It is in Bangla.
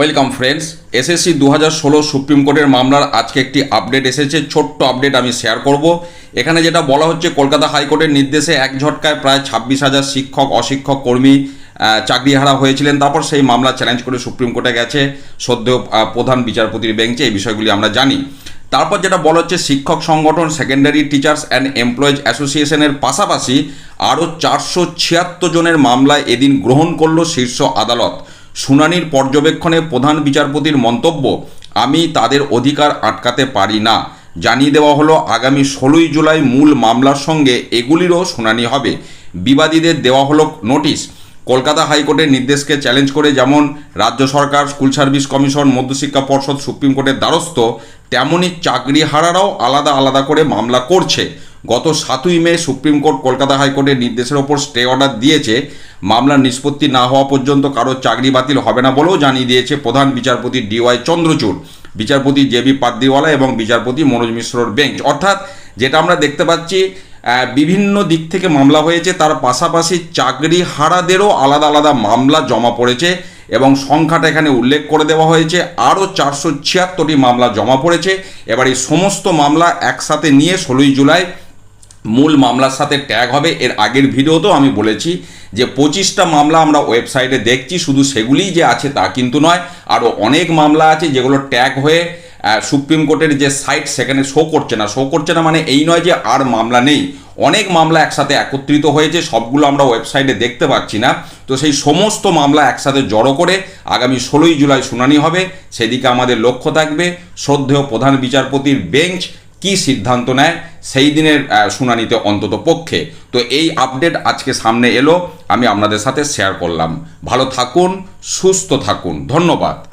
ওয়েলকাম ফ্রেন্ডস এসএসসি দু হাজার ষোলো সুপ্রিম কোর্টের মামলার আজকে একটি আপডেট এসেছে। ছোট্ট আপডেট আমি শেয়ার করব। এখানে যেটা বলা হচ্ছে, কলকাতা হাইকোর্টের নির্দেশে এক ঝটকায় প্রায় ছাব্বিশ হাজার শিক্ষক, অশিক্ষক, কর্মী চাকরিহারা হয়েছিলেন। তারপর সেই মামলা চ্যালেঞ্জ করে সুপ্রিম কোর্টে গেছে সদ্য প্রধান বিচারপতির বেঞ্চে। এই বিষয়গুলি আমরা জানি। তারপর যেটা বলা হচ্ছে, শিক্ষক সংগঠন সেকেন্ডারি টিচার্স অ্যান্ড এমপ্লয়েজ অ্যাসোসিয়েশনের পাশাপাশি আরও চারশো ছিয়াত্তর জনের মামলায় এদিন গ্রহণ করল শীর্ষ আদালত। শুনানির পর্যবেক্ষণে প্রধান বিচারপতির মন্তব্য, আমি তাদের অধিকার আটকাতে পারি না। জানিয়ে দেওয়া হলো, আগামী ষোলোই জুলাই মূল মামলার সঙ্গে এগুলিরও শুনানি হবে। বিবাদীদের দেওয়া হলো নোটিশ, কলকাতা হাইকোর্টের নির্দেশকে চ্যালেঞ্জ করে যেমন রাজ্য সরকার, স্কুল সার্ভিস কমিশন, মধ্যশিক্ষা পর্ষদ, সুপ্রিম কোর্টের দ্বারস্থ তেমনই চাকরিহারারাও আলাদা আলাদা করে মামলা করছে। গত সাতই মে সুপ্রিম কোর্ট কলকাতা হাইকোর্টের নির্দেশের ওপর স্টে অর্ডার দিয়েছে। মামলার নিষ্পত্তি না হওয়া পর্যন্ত কারও চাকরি বাতিল হবে না বলেও জানিয়ে দিয়েছে প্রধান বিচারপতি ডিওয়াই চন্দ্রচূড়। বিচারপতি জেবি পাদ্রিওয়ালা এবং বিচারপতি মনোজ মিশ্রর বেঞ্চ। অর্থাৎ যেটা আমরা দেখতে পাচ্ছি বিভিন্ন দিক থেকে মামলা হয়েছে, তার পাশাপাশি চাকরি হারাদেরও আলাদা আলাদা মামলা জমা পড়েছে এবং সংখ্যাটা এখানে উল্লেখ করে দেওয়া হয়েছে, আরও চারশো ছিয়াত্তরটি মামলা জমা পড়েছে। এবার এই সমস্ত মামলা একসাথে নিয়ে ষোলোই জুলাই মূল মামলার সাথে ট্যাগ হবে। এর আগের ভিডিওতেও আমি বলেছি যে পঁচিশটা মামলা আমরা ওয়েবসাইটে দেখছি, শুধু সেগুলিই যে আছে তা কিন্তু নয়। আরও অনেক মামলা আছে যেগুলো ট্যাগ হয়ে সুপ্রিম কোর্টের যে সাইট সেখানে শো করছে না। শো করছে না মানে এই নয় যে আর মামলা নেই। অনেক মামলা একসাথে একত্রিত হয়েছে, সবগুলো আমরা ওয়েবসাইটে দেখতে পাচ্ছি না। তো সেই সমস্ত মামলা একসাথে জড়ো করে আগামী ষোলোই জুলাই শুনানি হবে। সেদিকে আমাদের লক্ষ্য থাকবে। শ্রদ্ধেয় প্রধান বিচারপতির বেঞ্চ কি সিদ্ধান্ত নেয় সেই দিনের শুনানিতে অন্তত পক্ষে। তো এই আপডেট আজকে সামনে এলো, আমি আপনাদের সাথে শেয়ার করলাম। ভালো থাকুন, সুস্থ থাকুন। ধন্যবাদ।